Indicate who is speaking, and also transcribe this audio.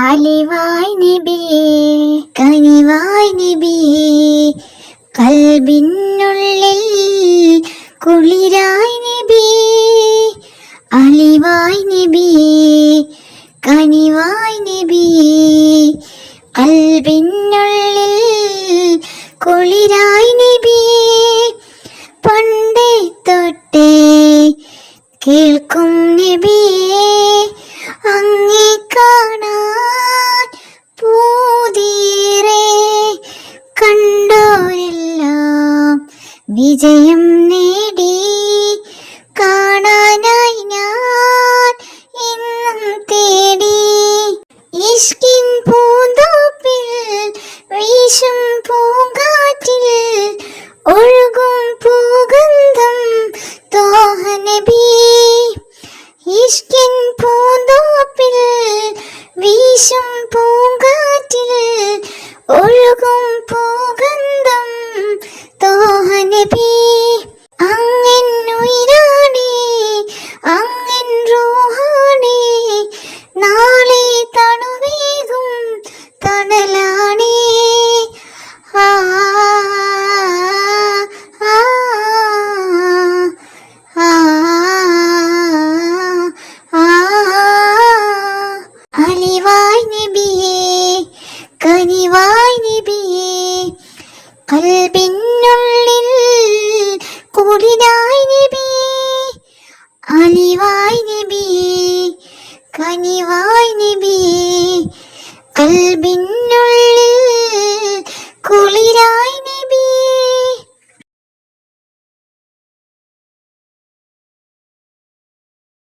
Speaker 1: അലിവായ് നബിയേ കനിവായ് നബിയേ കൽബിനുള്ളിൽ കുളിരായ് നബിയേ അലിവായ് നബിയേ കനിവായ് നബിയേ കൽബിനുള്ളിൽ കുളിരായ് നബിയേ പണ്ടേ തൊട്ടേ കേൾക്കും നബിയേ അങ്ങേ വിജയം നേടി. കാണാനായി ഞാൻ ഇന്നും തേടി. ഇഷ്കിൻ പൂന്തോപ്പിൽ വീശും പൂങ്കാറ്റിൽ ഒഴുകും പൂഗന്ധം തോഹനബി. ഇഷ്കിൻ പൂന്തോപ്പിൽ വീശും പൂങ്കാറ്റിൽ ഒഴുകും പൂഗന്ധം തണലാണേ ആ. അലിവായ് നബിയേ കനിവായ് നബിയേ കൽബിനുള്ളിൽ കുളിരായ് നബിയേ. അലിവായ് നബിയേ കനിവായ് നബിയേ. കൽബിനുള്ളിൽ കുളിരായ്